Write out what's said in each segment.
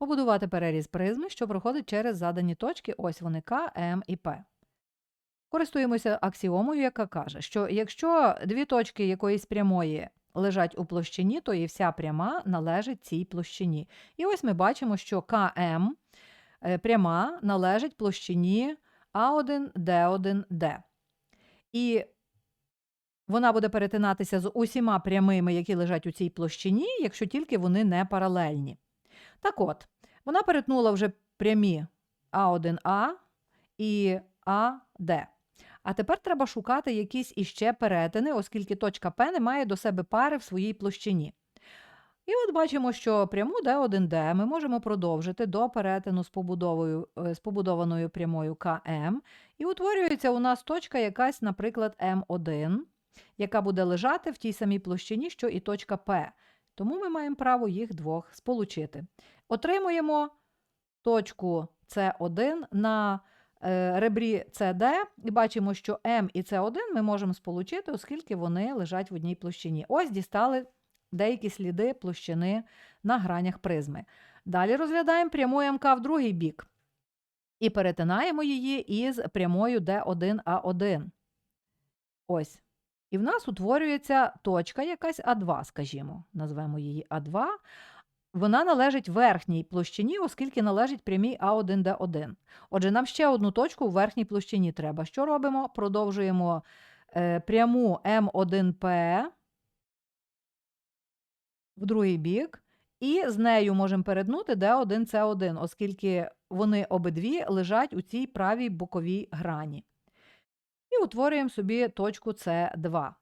Побудувати переріз призми, що проходить через задані точки, ось вони К, М і П. Користуємося аксіомою, яка каже, що якщо дві точки якоїсь прямої лежать у площині, то і вся пряма належить цій площині. І ось ми бачимо, що КМ е, пряма належить площині А1, Д1, Д. І вона буде перетинатися з усіма прямими, які лежать у цій площині, якщо тільки вони не паралельні. Так от, вона перетнула вже прямі А1А і АД. А тепер треба шукати якісь іще перетини, оскільки точка П не має до себе пари в своїй площині. І от бачимо, що пряму D1D ми можемо продовжити до перетину з, побудовою, е, з побудованою прямою КМ. І утворюється у нас точка якась, наприклад, М1, яка буде лежати в тій самій площині, що і точка П. Тому ми маємо право їх двох сполучити. Отримуємо точку С1 на е, ребрі CD і бачимо, що М і С1 ми можемо сполучити, оскільки вони лежать в одній площині. Ось дістали деякі сліди площини на гранях призми. Далі розглядаємо пряму МК в другий бік і перетинаємо її із прямою D1А1. Ось. І в нас утворюється точка якась А2, скажімо, назвемо її А2. Вона належить верхній площині, оскільки належить прямій А1Д1. Отже, нам ще одну точку в верхній площині треба. Що робимо? Продовжуємо е, пряму М1П в другий бік, і з нею можемо перетнути Д1С1, оскільки вони обидві лежать у цій правій боковій грані. Утворюємо собі точку С2,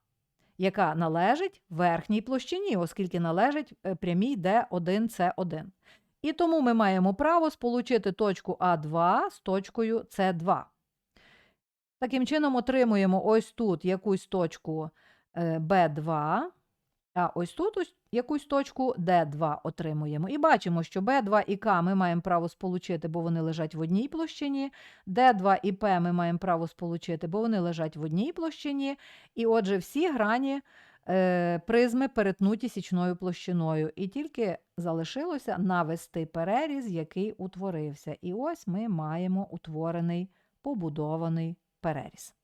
яка належить верхній площині, оскільки належить е, прямій D1С1. І тому ми маємо право сполучити точку А2 з точкою С2. Таким чином, отримуємо ось тут якусь точку е, Б2, а ось тут ось якусь точку Д2 отримуємо. І бачимо, що Б2 і К ми маємо право сполучити, бо вони лежать в одній площині. Д2 і П ми маємо право сполучити, бо вони лежать в одній площині. І отже, всі грані е, призми перетнуті січною площиною. І тільки залишилося навести переріз, який утворився. І ось ми маємо утворений побудований переріз.